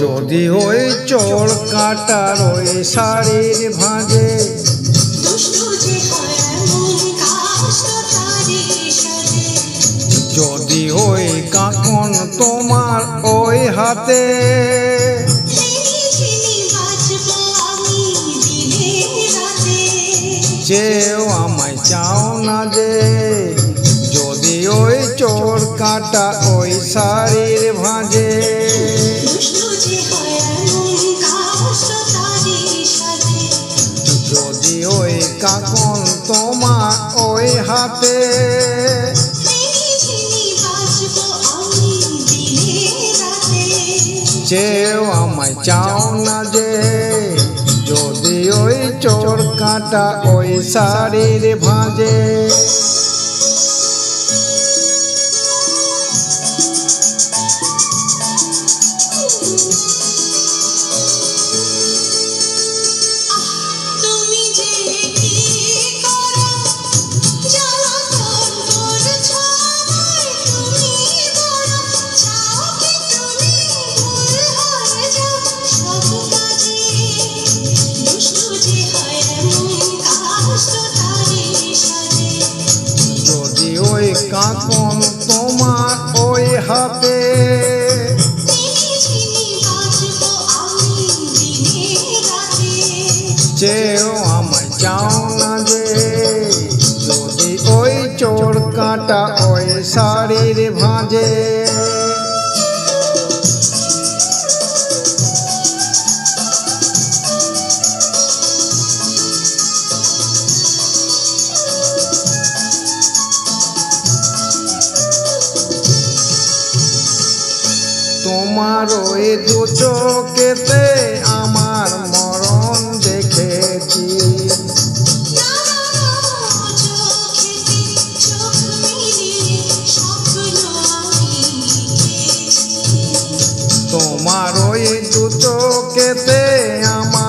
যদি ওই চোর কাটার ওই শাড়ির ভাঁজে, যদি ওই কাকন তোমার ওই হাতে চেয়েও আমায় চাও না যে, যদি ওই চোর কাটা ওই শাড়ির ভাঁজে ওই কাকন তোমার ওই হাতে। চেয়েও আমায় চাও না যে, যদি ওই চোর কাটা ওই শাড়ির ভাঁজে। তুমি কাকন তোমার ওই হাতে। চেয়েও আমায় চাও না যে, যদি ওই চোর কাটা ওই শাড়ির ভাঁজে। তোমার ওই দু চোখেতে আমার মরণ দেখেছি। তোমার ওই দু চোখেতে আমার